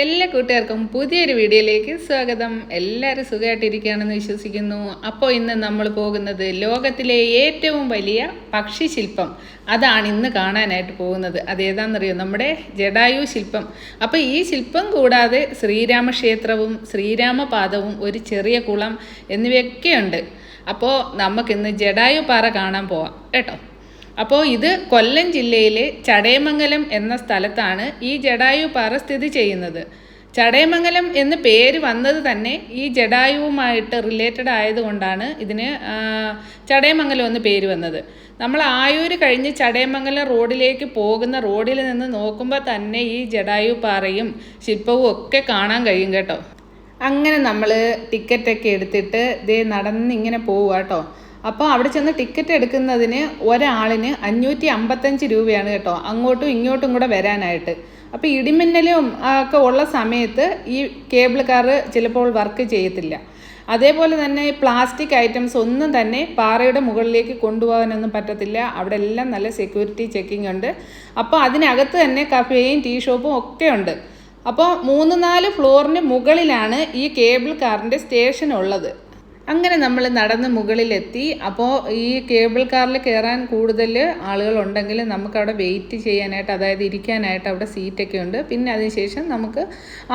എല്ലാ കൂട്ടുകാർക്കും പുതിയൊരു വീഡിയോയിലേക്ക് സ്വാഗതം. എല്ലാവരും സുഖമായിട്ടിരിക്കുകയാണെന്ന് വിശ്വസിക്കുന്നു. അപ്പോൾ ഇന്ന് നമ്മൾ പോകുന്നത് ലോകത്തിലെ ഏറ്റവും വലിയ പക്ഷി ശില്പം അതാണ് ഇന്ന് കാണാനായിട്ട് പോകുന്നത്. അതേതാണെന്നറിയോ നമ്മുടെ ജഡായു ശില്പം. അപ്പോൾ ഈ ശില്പം കൂടാതെ ശ്രീരാമക്ഷേത്രവും ശ്രീരാമപാദവും ഒരു ചെറിയ കുളം എന്നിവയൊക്കെയുണ്ട്. അപ്പോൾ നമുക്കിന്ന് ജഡായു പാറ കാണാൻ പോവാം. കേട്ടോ? അപ്പോൾ ഇത് കൊല്ലം ജില്ലയിലെ ചടയമംഗലം എന്ന സ്ഥലത്താണ് ഈ ജടായു പാറ സ്ഥിതി ചെയ്യുന്നത്. ചടയമംഗലം എന്ന് പേര് വന്നത് തന്നെ ഈ ജഡായുവുമായിട്ട് റിലേറ്റഡ് ആയതുകൊണ്ടാണ് ഇതിന് ചടയമംഗലം എന്ന് പേര് വന്നത്. നമ്മൾ ആയൂര് കഴിഞ്ഞ് ചടയമംഗലം റോഡിലേക്ക് പോകുന്ന റോഡിൽ നിന്ന് നോക്കുമ്പോൾ തന്നെ ഈ ജഡായു പാറയും ശില്പവും ഒക്കെ കാണാൻ കഴിയും കേട്ടോ. അങ്ങനെ നമ്മൾ ടിക്കറ്റൊക്കെ എടുത്തിട്ട് ദേ നടന്നിങ്ങനെ പോവുക കേട്ടോ. അപ്പോൾ അവിടെ ചെന്ന് ടിക്കറ്റ് എടുക്കുന്നതിന് ഒരാളിന് അഞ്ഞൂറ്റി അമ്പത്തഞ്ച് രൂപയാണ് കേട്ടോ. അങ്ങോട്ടും ഇങ്ങോട്ടും കൂടെ വരാനായിട്ട്. അപ്പോൾ ഇടിമിന്നലും ഒക്കെ ഉള്ള സമയത്ത് ഈ കേബിൾ കാർ ചിലപ്പോൾ വർക്ക് ചെയ്യത്തില്ല. അതേപോലെ തന്നെ പ്ലാസ്റ്റിക് ഐറ്റംസ് ഒന്നും തന്നെ പാറയുടെ മുകളിലേക്ക് കൊണ്ടുപോകാനൊന്നും പറ്റത്തില്ല. അവിടെ എല്ലാം നല്ല സെക്യൂരിറ്റി ചെക്കിംഗ് ഉണ്ട്. അപ്പോൾ അതിനകത്ത് തന്നെ കഫേയും ടീ ഷോപ്പും ഒക്കെ ഉണ്ട്. അപ്പോൾ മൂന്ന് നാല് ഫ്ലോറിന് മുകളിലാണ് ഈ കേബിൾ കാറിന്റെ സ്റ്റേഷൻ ഉള്ളത്. അങ്ങനെ നമ്മൾ നടന്ന് മുകളിലെത്തി. അപ്പോൾ ഈ കേബിൾ കാറിൽ കയറാൻ കൂടുതൽ ആളുകളുണ്ടെങ്കിൽ നമുക്ക് അവിടെ വെയിറ്റ് ചെയ്യാനായിട്ട് അതായത് ഇരിക്കാനായിട്ട് അവിടെ സീറ്റൊക്കെ ഉണ്ട്. പിന്നെ അതിനുശേഷം നമുക്ക്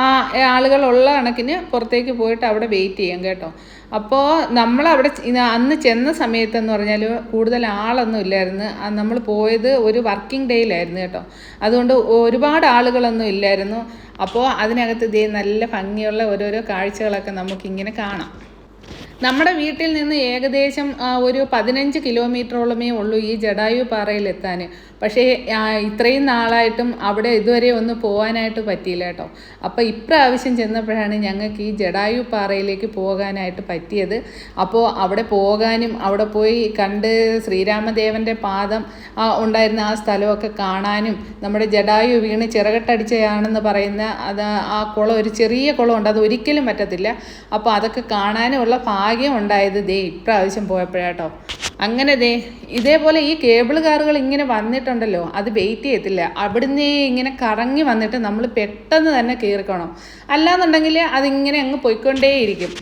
ആ ആളുകളുള്ള കണക്കിന് പുറത്തേക്ക് പോയിട്ട് അവിടെ വെയിറ്റ് ചെയ്യാം കേട്ടോ. അപ്പോൾ നമ്മളവിടെ അവിടെ അന്ന് ചെന്ന സമയത്തെന്ന് പറഞ്ഞാൽ കൂടുതൽ ആളൊന്നും ഇല്ലായിരുന്നു. നമ്മൾ പോയത് ഒരു വർക്കിംഗ് ഡേയിലായിരുന്നു കേട്ടോ. അതുകൊണ്ട് ഒരുപാട് ആളുകളൊന്നും ഇല്ലായിരുന്നു. അപ്പോൾ അതിനകത്ത് ഇതേ നല്ല ഭംഗിയുള്ള ഓരോരോ കാഴ്ചകളൊക്കെ നമുക്കിങ്ങനെ കാണാം. നമ്മുടെ വീട്ടിൽ നിന്ന് ഏകദേശം ഒരു പതിനഞ്ച് കിലോമീറ്ററോളമേ ഉള്ളൂ ഈ ജടായു പാറയിൽ എത്താൻ പക്ഷേ ഇത്രയും നാളായിട്ടും അവിടെ ഇതുവരെ ഒന്ന് പോകാനായിട്ട് പറ്റിയില്ല കേട്ടോ. അപ്പോൾ ഇപ്രാവശ്യം ചെന്നപ്പോഴാണ് ഞങ്ങൾക്ക് ഈ ജഡായു പാറയിലേക്ക് പോകാനായിട്ട് പറ്റിയത്. അപ്പോൾ അവിടെ പോകാനും അവിടെ പോയി കണ്ട് ശ്രീരാമദേവന്റെ പാദം ഉണ്ടായിരുന്ന ആ സ്ഥലമൊക്കെ കാണാനും നമ്മുടെ ജഡായു വീണ് ചിറകട്ടടിച്ചയാണെന്ന് പറയുന്ന അത് ആ കുളം ഒരു ചെറിയ കുളമുണ്ട് അത് ഒരിക്കലും പറ്റത്തില്ല. അപ്പോൾ അതൊക്കെ കാണാനുമുള്ള ഭാഗ്യം ഉണ്ടായത് ദേ ഇപ്രാവശ്യം പോയപ്പോഴാട്ടോ. അങ്ങനെ ദേ ഇതേപോലെ ഈ കേബിൾ കാറുകൾ ഇങ്ങനെ വന്നിട്ടുണ്ടല്ലോ അത് വെയിറ്റ് ചെയ്യത്തില്ല. അവിടുന്ന് ഇങ്ങനെ കറങ്ങി വന്നിട്ട് നമ്മൾ പെട്ടെന്ന് തന്നെ കയറിക്കണം അല്ലാന്നുണ്ടെങ്കിൽ അതിങ്ങനെ അങ്ങ് പോയിക്കൊണ്ടേയിരിക്കും.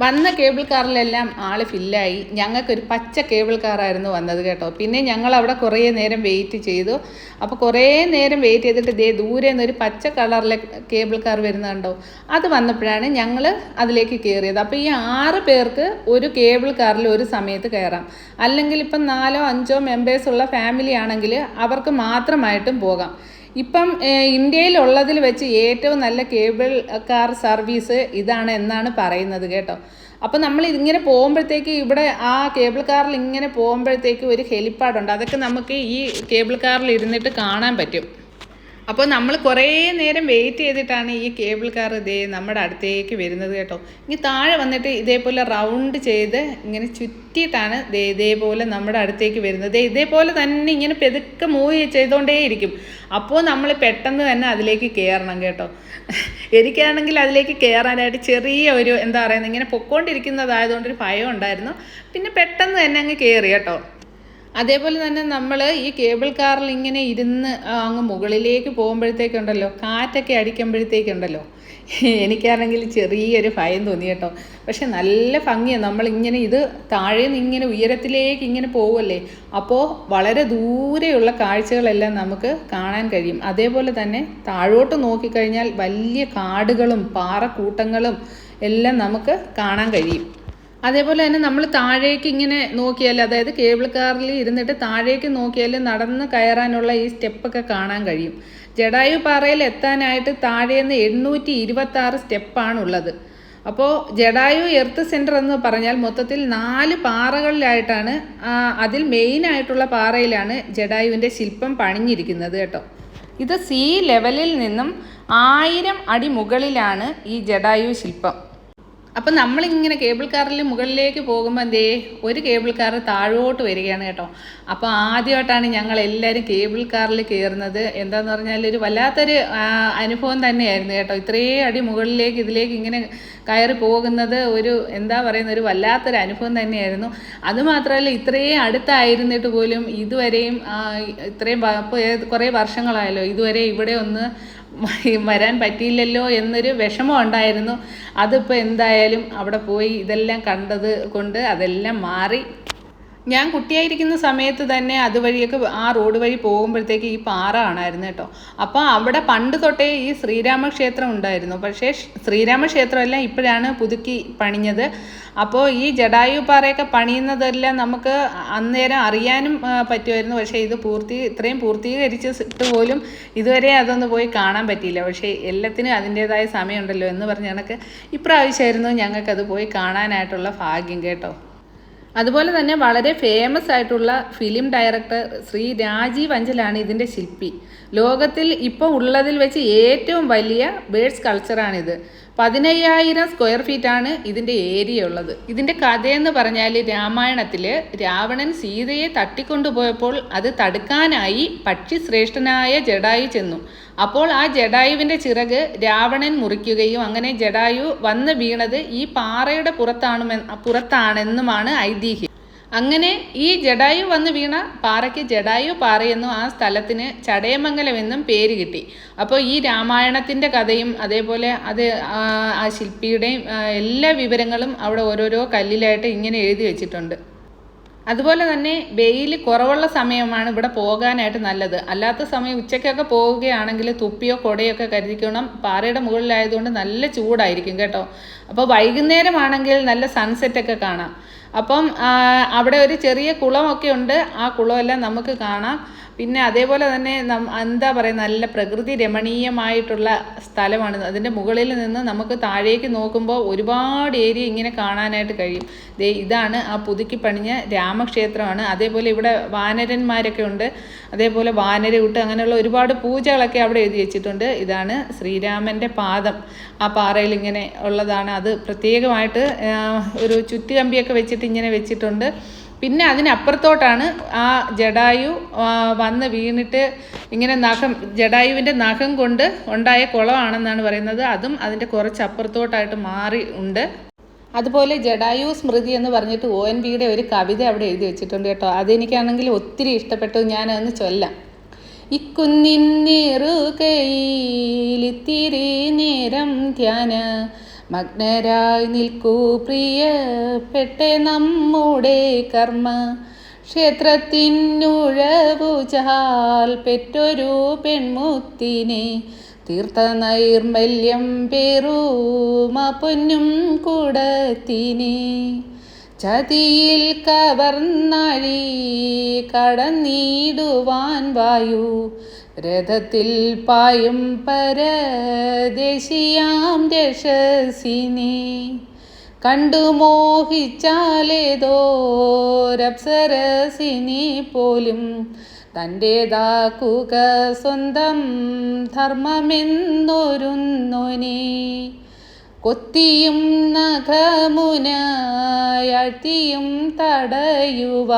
വന്ന കേബിൾ കാറിലെല്ലാം ആൾ ഫില്ലായി. ഞങ്ങൾക്കൊരു പച്ച കേബിൾ കാറായിരുന്നു വന്നത് കേട്ടോ. പിന്നെ ഞങ്ങൾ അവിടെ കുറേ നേരം വെയിറ്റ് ചെയ്തു. അപ്പോൾ കുറേ നേരം വെയിറ്റ് ചെയ്തിട്ട് ദേ ദൂരെ നിന്ന് ഒരു പച്ച കളറിലെ കേബിൾ കാർ വരുന്നുണ്ടോ അത് വന്നപ്പോഴാണ് ഞങ്ങൾ അതിലേക്ക് കയറിയത്. അപ്പോൾ ഈ ആറ് പേർക്ക് ഒരു കേബിൾ കാറിൽ ഒരു സമയത്ത് കയറാം. അല്ലെങ്കിൽ ഇപ്പം നാലോ അഞ്ചോ മെമ്പേഴ്സ് ഉള്ള ഫാമിലി ആണെങ്കിൽ അവർക്ക് മാത്രമായിട്ടും പോകാം. ഇപ്പം ഇന്ത്യയിലുള്ളതിൽ വെച്ച് ഏറ്റവും നല്ല കേബിൾ കാർ സർവീസ് ഇതാണ് എന്നാണ് പറയുന്നത് കേട്ടോ. അപ്പം നമ്മൾ ഇങ്ങനെ പോകുമ്പോഴത്തേക്ക് ഇവിടെ ആ കേബിൾ കാറിൽ ഇങ്ങനെ പോകുമ്പോഴത്തേക്ക് ഒരു ഹെലിപ്പാഡുണ്ട് അതൊക്കെ നമുക്ക് ഈ കേബിൾ കാറിൽ ഇരുന്നിട്ട് കാണാൻ പറ്റും. അപ്പോൾ നമ്മൾ കുറേ നേരം വെയിറ്റ് ചെയ്തിട്ടാണ് ഈ കേബിൾ കാർ ഇതേ നമ്മുടെ അടുത്തേക്ക് വരുന്നത് കേട്ടോ. ഇനി താഴെ വന്നിട്ട് ഇതേപോലെ റൗണ്ട് ചെയ്ത് ഇങ്ങനെ ചുറ്റിയിട്ടാണ് ഇതേപോലെ നമ്മുടെ അടുത്തേക്ക് വരുന്നത്. ഇതേപോലെ തന്നെ ഇങ്ങനെ പെതുക്കെ മൂവ് ചെയ്തുകൊണ്ടേയിരിക്കും അപ്പോൾ നമ്മൾ പെട്ടെന്ന് തന്നെ അതിലേക്ക് കയറണം കേട്ടോ. എനിക്കാണെങ്കിൽ അതിലേക്ക് കയറാനായിട്ട് ചെറിയ ഒരു എന്താ പറയുന്നത് ഇങ്ങനെ പൊക്കോണ്ടിരിക്കുന്നതായതുകൊണ്ട് ഒരു ഭയം ഉണ്ടായിരുന്നു. പിന്നെ പെട്ടെന്ന് തന്നെ അങ്ങ് കയറി കേട്ടോ. അതേപോലെ തന്നെ നമ്മൾ ഈ കേബിൾ കാറിൽ ഇങ്ങനെ ഇരുന്ന് അങ്ങ് മുകളിലേക്ക് പോകുമ്പോഴത്തേക്കുണ്ടല്ലോ കാറ്റൊക്കെ അടിക്കുമ്പോഴത്തേക്കുണ്ടല്ലോ. എനിക്കാണെങ്കിൽ ചെറിയൊരു ഭയം തോന്നി കേട്ടോ. പക്ഷെ നല്ല ഭംഗിയാണ് നമ്മളിങ്ങനെ ഇത് താഴെ നിന്ന് ഇങ്ങനെ ഉയരത്തിലേക്ക് ഇങ്ങനെ പോവല്ലേ അപ്പോൾ വളരെ ദൂരെയുള്ള കാഴ്ചകളെല്ലാം നമുക്ക് കാണാൻ കഴിയും. അതേപോലെ തന്നെ താഴോട്ട് നോക്കിക്കഴിഞ്ഞാൽ വലിയ കാടുകളും പാറക്കൂട്ടങ്ങളും എല്ലാം നമുക്ക് കാണാൻ കഴിയും. അതേപോലെ തന്നെ നമ്മൾ താഴേക്ക് ഇങ്ങനെ നോക്കിയാൽ അതായത് കേബിൾ കാറിൽ ഇരുന്നിട്ട് താഴേക്ക് നോക്കിയാൽ നടന്ന് കയറാനുള്ള ഈ സ്റ്റെപ്പൊക്കെ കാണാൻ കഴിയും. ജഡായു പാറയിൽ എത്താനായിട്ട് താഴേന്ന് എണ്ണൂറ്റി ഇരുപത്തി ആറ് സ്റ്റെപ്പാണുള്ളത്. അപ്പോൾ ജഡായു എർത്ത് സെന്റർ എന്ന് പറഞ്ഞാൽ മൊത്തത്തിൽ നാല് പാറകളിലായിട്ടാണ് അതിൽ മെയിനായിട്ടുള്ള പാറയിലാണ് ജഡായുവിന്റെ ശില്പം പണിഞ്ഞിരിക്കുന്നത് കേട്ടോ. ഇത് സീ ലെവലിൽ നിന്നും ആയിരം അടി മുകളിലാണ് ഈ ജഡായു ശില്പം. അപ്പം നമ്മളിങ്ങനെ കേബിൾ കാറിൽ മുകളിലേക്ക് പോകുമ്പോൾ എന്തേ ഒരു കേബിൾ കാർ താഴോട്ട് വരികയാണ് കേട്ടോ. അപ്പോൾ ആദ്യമായിട്ടാണ് ഞങ്ങൾ എല്ലാവരും കേബിൾ കാറിൽ കയറുന്നത് എന്താന്ന് പറഞ്ഞാൽ ഒരു വല്ലാത്തൊരു അനുഭവം തന്നെയായിരുന്നു കേട്ടോ. ഇത്രേ അടി മുകളിലേക്ക് ഇതിലേക്ക് ഇങ്ങനെ കയറി പോകുന്നത് ഒരു എന്താ പറയുന്ന ഒരു വല്ലാത്തൊരു അനുഭവം തന്നെയായിരുന്നു. അതുമാത്രമല്ല ഇത്രയും അടുത്തായിരുന്നിട്ട് പോലും ഇതുവരെയും ഇത്രയും കുറേ വർഷങ്ങളായല്ലോ ഇതുവരെ ഇവിടെ ഒന്ന് വരാൻ പറ്റിയില്ലല്ലോ എന്നൊരു വിഷമം ഉണ്ടായിരുന്നു. അതിപ്പോൾ എന്തായാലും അവിടെ പോയി ഇതെല്ലാം കണ്ടത് കൊണ്ട് അതെല്ലാം മാറി. ഞാൻ കുട്ടിയായിരിക്കുന്ന സമയത്ത് തന്നെ അതുവഴിയൊക്കെ ആ റോഡ് വഴി പോകുമ്പോഴത്തേക്ക് ഈ പാറ കാണായിരുന്നു കേട്ടോ. അപ്പോൾ അവിടെ പണ്ട് തൊട്ടേ ഈ ശ്രീരാമക്ഷേത്രം ഉണ്ടായിരുന്നു. പക്ഷേ ശ്രീരാമക്ഷേത്രമല്ല ഇപ്പോഴാണ് പുതുക്കി പണിഞ്ഞത്. അപ്പോൾ ഈ ജടായു പാറയൊക്കെ പണിയുന്നതെല്ലാം നമുക്ക് അന്നേരം അറിയാനും പറ്റുമായിരുന്നു. പക്ഷേ ഇത് പൂർത്തി ഇത്രയും പൂർത്തീകരിച്ചിട്ട് പോലും ഇതുവരെ അതൊന്ന് പോയി കാണാൻ പറ്റിയില്ല. പക്ഷേ എല്ലാത്തിനും അതിന്റേതായ സമയമുണ്ടല്ലോ എന്ന് പറഞ്ഞ കണക്ക് ഇപ്രാവശ്യമായിരുന്നു ഞങ്ങൾക്കത് പോയി കാണാനായിട്ടുള്ള ഭാഗ്യം കേട്ടോ. അതുപോലെ തന്നെ വളരെ ഫേമസ് ആയിട്ടുള്ള ഫിലിം ഡയറക്ടർ ശ്രീ രാജീവ് അഞ്ചലാണ് ഇതിന്റെ ശില്പി. ലോകത്തിൽ ഇപ്പോൾ ഉള്ളതിൽ വെച്ച് ഏറ്റവും വലിയ ബേഡ്സ് കൾച്ചറാണിത് പതിനയ്യായിരം സ്ക്വയർ ഫീറ്റാണ് ഇതിന്റെ ഏരിയ ഉള്ളത് ഇതിന്റെ കഥയെന്ന് പറഞ്ഞാൽ രാമായണത്തിൽ രാവണൻ സീതയെ തട്ടിക്കൊണ്ടുപോയപ്പോൾ അത് തടുക്കാനായി പക്ഷിശ്രേഷ്ഠനായ ജഡായു ചെന്നു. അപ്പോൾ ആ ജഡായുവിന്റെ ചിറക് രാവണൻ മുറിക്കുകയും അങ്ങനെ ജഡായു വന്ന് വീണത് ഈ പാറയുടെ പുറത്താണുമെ പുറത്താണെന്നുമാണ് ഐതിഹ്യം. അങ്ങനെ ഈ ജഡായു വന്ന് വീണ പാറയ്ക്ക് ജഡായു പാറയെന്നും ആ സ്ഥലത്തിന് ചടയമംഗലം എന്നും പേര് കിട്ടി. അപ്പോൾ ഈ രാമായണത്തിന്റെ കഥയും അതേപോലെ അത് ആ ശില്പിയുടെയും എല്ലാ വിവരങ്ങളും അവിടെ ഓരോരോ കല്ലിലായിട്ട് ഇങ്ങനെ എഴുതി വെച്ചിട്ടുണ്ട്. അതുപോലെ തന്നെ വെയിൽ കുറവുള്ള സമയമാണ് ഇവിടെ പോകാനായിട്ട് നല്ലത്. അല്ലാത്ത സമയം ഉച്ചയ്ക്കൊക്കെ പോവുകയാണെങ്കിൽ തുപ്പിയോ കൊടയൊക്കെ കരുതിക്കണം. പാറയുടെ മുകളിലായതുകൊണ്ട് നല്ല ചൂടായിരിക്കും കേട്ടോ. അപ്പോൾ വൈകുന്നേരമാണെങ്കിൽ നല്ല സൺസെറ്റൊക്കെ കാണാം. അപ്പം അവിടെ ഒരു ചെറിയ കുളമൊക്കെ ഉണ്ട്. ആ കുളമെല്ലാം നമുക്ക് കാണാം. പിന്നെ അതേപോലെ തന്നെ എന്താ പറയുക നല്ല പ്രകൃതി രമണീയമായിട്ടുള്ള സ്ഥലമാണ്. അതിന്റെ മുകളിൽ നിന്ന് നമുക്ക് താഴേക്ക് നോക്കുമ്പോൾ ഒരുപാട് ഏരിയ ഇങ്ങനെ കാണാനായിട്ട് കഴിയും. ദേ ഇതാണ് ആ പുതുക്കി പണിഞ്ഞ രാമക്ഷേത്രമാണ്. അതേപോലെ ഇവിടെ വാനരന്മാരൊക്കെ ഉണ്ട്. അതേപോലെ വാനരയൂട്ട് അങ്ങനെയുള്ള ഒരുപാട് പൂജകളൊക്കെ അവിടെ എഴുതി വെച്ചിട്ടുണ്ട്. ഇതാണ് ശ്രീരാമന്റെ പാദം. ആ പാറയിൽ ഇങ്ങനെ ഉള്ളതാണ്. അത് പ്രത്യേകമായിട്ട് ഒരു ചുറ്റുകമ്പിയൊക്കെ വെച്ചിട്ട് ഇങ്ങനെ വെച്ചിട്ടുണ്ട്. പിന്നെ അതിനപ്പുറത്തോട്ടാണ് ആ ജഡായു വന്ന് വീണിട്ട് ഇങ്ങനെ നഖം ജഡായുവിന്റെ നഖം കൊണ്ട് ഉണ്ടായ കുളമാണെന്നാണ് പറയുന്നത്. അതും അതിന്റെ കുറച്ച് അപ്പുറത്തോട്ടായിട്ട് മാറി ഉണ്ട്. അതുപോലെ ജഡായു സ്മൃതി എന്ന് പറഞ്ഞിട്ട് ഒ എൻ വിയുടെ ഒരു കവിത അവിടെ എഴുതി വെച്ചിട്ടുണ്ട് കേട്ടോ. അതെനിക്കാണെങ്കിൽ ഒത്തിരി ഇഷ്ടപ്പെട്ടു. ഞാനതൊന്ന് ചൊല്ലാം. ഇക്കുന്നിന്നിറുകയിലിത്തിരി നേരം ധ്യാന മഗ്നരായി നിൽക്കൂ പ്രിയപ്പെട്ട നമ്മുടെ കർമ്മ. ക്ഷേത്രത്തിനുഴപൂജാൽ പെറ്റൊരു പെൺമുത്തിനെ തീർത്ഥ നൈർമല്യം പേറുമ പൊന്നും കൂടത്തിനെ. ചതിയിൽ കവർന്നഴി കടന്നിടുവാൻ വായു രഥത്തിൽ പായും പരദേശിയാം രശസിനി കണ്ടു മോഹിച്ചാലേതോ രപ്സരസിനി പോലും. തന്റേതാക്കുക സ്വന്തം ധർമ്മമെന്നൊരുന്നോനെ. കൊത്തിയും നഖമുനയാഴ്ത്തിയും തടയുവ.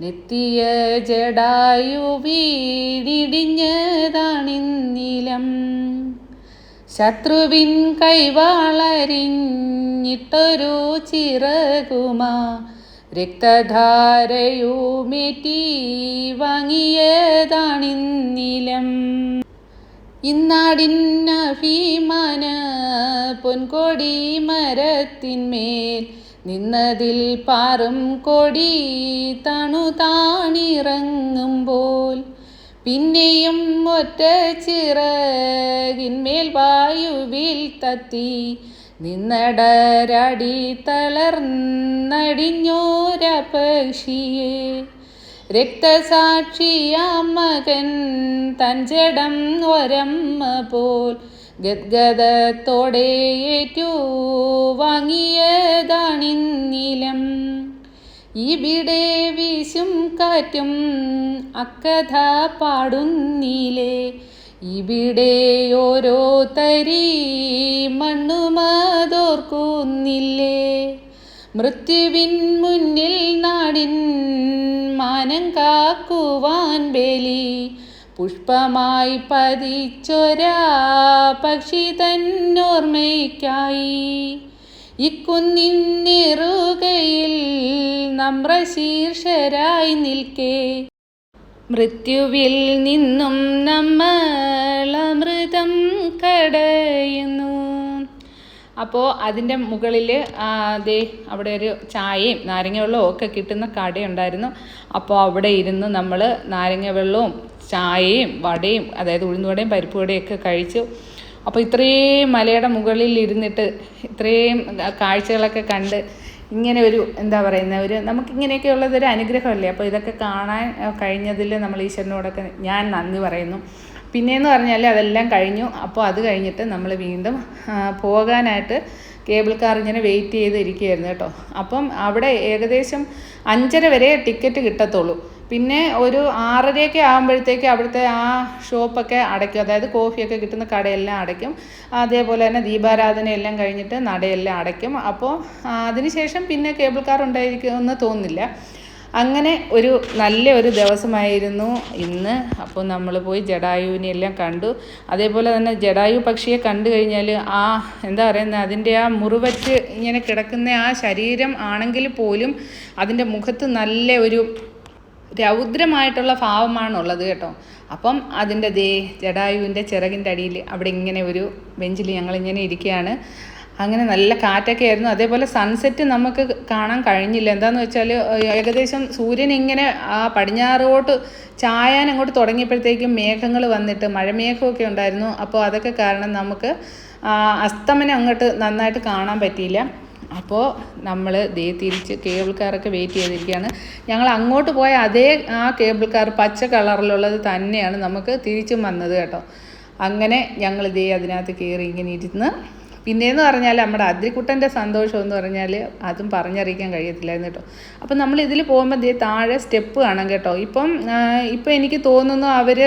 നെത്തിയ ജടായു വീടിടിഞ്ഞതാണിന്നിലം. ശത്രുവിൻ കൈവാളരിഞ്ഞിട്ടൊരു ചിറകുമാ. രക്തധാരയുമേറ്റി വാങ്ങിയതാണിന്നിലം. ഇന്നാടിന്നഭിമാന പൊൻകൊടി മരത്തിന്മേൽ നിന്നതിൽ പാറും കൊടി തണു താണിറങ്ങുമ്പോൾ പിന്നെയും ഒറ്റ ചിറകിന്മേൽ വായുവിൽ തത്തി നിന്നടരടി തളർന്നടിഞ്ഞോര പക്ഷിയെ രക്തസാക്ഷിയാം മകൻ തഞ്ചടം ഒരമ്മ പോൽ ഗദ്ഗതത്തോടെ ഏറ്റു വാങ്ങിയതാണിന്നിലം ഇവിടെ വീശും കാറ്റും അക്കഥ പാടുന്നിലേ ഇവിടെ ഓരോ തരി മണ്ണുമതോർക്കുന്നില്ലേ. മൃത്യുവിൻ മുന്നിൽ മാനം കാക്കുവാൻ ബലി. പുഷ്പമായി പതിച്ചൊരാ പക്ഷി തന്നോർമ്മയ്ക്കായി. ഇക്കുന്നിറുകയിൽ നമ്രശീർഷരായി നിൽക്കേ. മൃത്യുവിൽ നിന്നും നമ്മൾ അമൃതം കടയുന്നു. അപ്പോൾ അതിന്റെ മുകളിൽ ദേ അവിടെ ഒരു ചായയും നാരങ്ങ വെള്ളവും ഒക്കെ കിട്ടുന്ന കടയുണ്ടായിരുന്നു. അപ്പോൾ അവിടെ ഇരുന്ന് നമ്മൾ നാരങ്ങ വെള്ളവും ചായയും വടയും അതായത് ഉഴുന്നുവടയും പരിപ്പ് വടയും ഒക്കെ കഴിച്ചു. അപ്പോൾ ഇത്രയും മലയുടെ മുകളിൽ ഇരുന്നിട്ട് ഇത്രയും കാഴ്ചകളൊക്കെ കണ്ട് ഇങ്ങനെ ഒരു എന്താ പറയുന്ന ഒരു നമുക്കിങ്ങനെയൊക്കെ ഉള്ളത് ഒരു അനുഗ്രഹമല്ലേ? അപ്പോൾ ഇതൊക്കെ കാണാൻ കഴിഞ്ഞതിൽ നമ്മൾ ഈശ്വരനോടൊക്കെ ഞാൻ നന്ദി പറയുന്നു. പിന്നെയെന്ന് പറഞ്ഞാൽ അതെല്ലാം കഴിഞ്ഞു. അപ്പോൾ അത് കഴിഞ്ഞിട്ട് നമ്മൾ വീണ്ടും പോകാനായിട്ട് കേബിൾ കാർ ഇങ്ങനെ വെയിറ്റ് ചെയ്ത് ഇരിക്കുകയായിരുന്നു കേട്ടോ. അപ്പം അവിടെ ഏകദേശം അഞ്ചര വരെ ടിക്കറ്റ് കിട്ടത്തുള്ളൂ. പിന്നെ ഒരു ആറരയൊക്കെ ആകുമ്പോഴത്തേക്ക് അവിടുത്തെ ആ ഷോപ്പൊക്കെ അടയ്ക്കും. അതായത് കോഫിയൊക്കെ കിട്ടുന്ന കടയെല്ലാം അടയ്ക്കും. അതേപോലെ തന്നെ ദീപാരാധനയെല്ലാം കഴിഞ്ഞിട്ട് നടയെല്ലാം അടയ്ക്കും. അപ്പോൾ അതിനുശേഷം പിന്നെ കേബിൾ കാർ ഉണ്ടായിരിക്കുമെന്ന് തോന്നുന്നില്ല. അങ്ങനെ ഒരു നല്ല ഒരു ദിവസമായിരുന്നു ഇന്ന്. അപ്പോൾ നമ്മൾ പോയി ജഡായുവിനെ എല്ലാം കണ്ടു. അതേപോലെ തന്നെ ജഡായു പക്ഷിയെ കണ്ടു കഴിഞ്ഞാൽ ആ എന്താ പറയുന്നത് അതിന്റെ ആ മുറിവറ്റ് ഇങ്ങനെ കിടക്കുന്ന ആ ശരീരം ആണെങ്കിൽ പോലും അതിന്റെ മുഖത്ത് നല്ല ഒരു രൗദ്രമായിട്ടുള്ള ഭാവമാണുള്ളത് കേട്ടോ. അപ്പം അതിന്റെ ദേ ജഡായുവിന്റെ ചിറകിന്റെ അടിയിൽ അവിടെ ഇങ്ങനെ ഒരു ബെഞ്ചിൽ ഞങ്ങളിങ്ങനെ ഇരിക്കുകയാണ്. അങ്ങനെ നല്ല കാറ്റൊക്കെ ആയിരുന്നു. അതേപോലെ സൺസെറ്റ് നമുക്ക് കാണാൻ കഴിഞ്ഞില്ല. എന്താന്ന് വെച്ചാൽ ഏകദേശം സൂര്യൻ ഇങ്ങനെ ആ പടിഞ്ഞാറോട്ട് ചായാൻ അങ്ങോട്ട് തുടങ്ങിയപ്പോഴത്തേക്കും മേഘങ്ങൾ വന്നിട്ട് മഴമേഘമൊക്കെ ഉണ്ടായിരുന്നു. അപ്പോൾ അതൊക്കെ കാരണം നമുക്ക് അസ്തമനം അങ്ങോട്ട് നന്നായിട്ട് കാണാൻ പറ്റിയില്ല. അപ്പോൾ നമ്മൾ ദേ തിരിച്ച് കേബിൾ വെയിറ്റ് ചെയ്തിരിക്കുകയാണ്. ഞങ്ങൾ അങ്ങോട്ട് പോയ അതേ ആ കേബിൾ കാർ പച്ച കളറിലുള്ളത് തന്നെയാണ് നമുക്ക് തിരിച്ചും വന്നത് കേട്ടോ. അങ്ങനെ ഞങ്ങൾ ദേ അതിനകത്ത് കയറി ഇങ്ങനെ ഇരുന്ന് പിന്നെയെന്ന് പറഞ്ഞാൽ നമ്മുടെ അതിരിക്കുട്ടന്റെ സന്തോഷം എന്ന് പറഞ്ഞാൽ അതും പറഞ്ഞറിയിക്കാൻ കഴിയത്തില്ലായിരുന്നു കേട്ടോ. അപ്പം നമ്മൾ ഇതിൽ പോകുമ്പോൾ ദേ താഴെ സ്റ്റെപ്പ് കാണാം കേട്ടോ. ഇപ്പം ഇപ്പം എനിക്ക് തോന്നുന്നു അവർ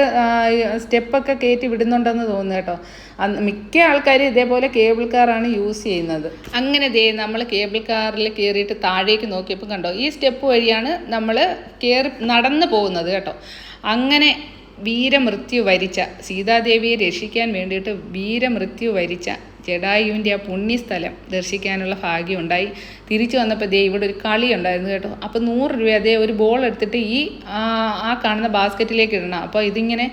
സ്റ്റെപ്പൊക്കെ കയറ്റി വിടുന്നുണ്ടെന്ന് തോന്നുന്നു കേട്ടോ. മിക്ക ആൾക്കാരും ഇതേപോലെ കേബിൾ കാറാണ് യൂസ് ചെയ്യുന്നത്. അങ്ങനെ ദേ നമ്മൾ കേബിൾ കാറിൽ കയറിയിട്ട് താഴേക്ക് നോക്കിയപ്പോൾ കണ്ടോ ഈ സ്റ്റെപ്പ് വഴിയാണ് നമ്മൾ കയറി നടന്നു പോകുന്നത് കേട്ടോ. അങ്ങനെ വീരമൃത്യു വരിച്ച സീതാദേവിയെ രക്ഷിക്കാൻ വേണ്ടിയിട്ട് വീരമൃത്യു വരിച്ച ജഡായുവിന്റെ ആ പുണ്യസ്ഥലം ദർശിക്കാനുള്ള ഭാഗ്യം ഉണ്ടായി തിരിച്ചു വന്നപ്പോൾ ദേ ഇവിടെ ഒരു കളി ഉണ്ടായിരുന്നു കേട്ടോ. അപ്പോൾ നൂറ് രൂപ അതേ ഒരു ബോൾ എടുത്തിട്ട് ഈ ആ കാണുന്ന ബാസ്ക്കറ്റിലേക്ക് ഇടണം. അപ്പോൾ ഇതിങ്ങനെ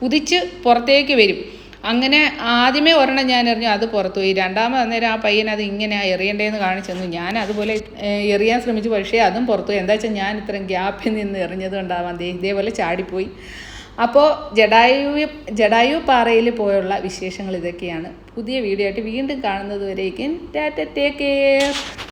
കുതിച്ച് പുറത്തേക്ക് വരും. അങ്ങനെ ആദ്യമേ ഒരെണ്ണം ഞാൻ എറിഞ്ഞു അത് പുറത്തു പോയി. രണ്ടാമത് അന്നേരം ആ പയ്യൻ അത് ഇങ്ങനെ എറിയണ്ടേന്ന് കാണിച്ചെന്നു ഞാൻ അതുപോലെ എറിയാൻ ശ്രമിച്ചു. പക്ഷേ അതും പുറത്തു പോയി. എന്താ വെച്ചാൽ ഞാൻ ഇത്രയും ഗ്യാപ്പിൽ നിന്ന് എറിഞ്ഞത് കൊണ്ടാവാൻ ദേ ഇതേപോലെ ചാടിപ്പോയി. അപ്പോൾ ജഡായു ജഡായു പാറയിൽ പോയുള്ള വിശേഷങ്ങൾ ഇതൊക്കെയാണ്. പുതിയ വീഡിയോ ആയിട്ട് വീണ്ടും കാണുന്നത് വരേക്കും. Tata take care.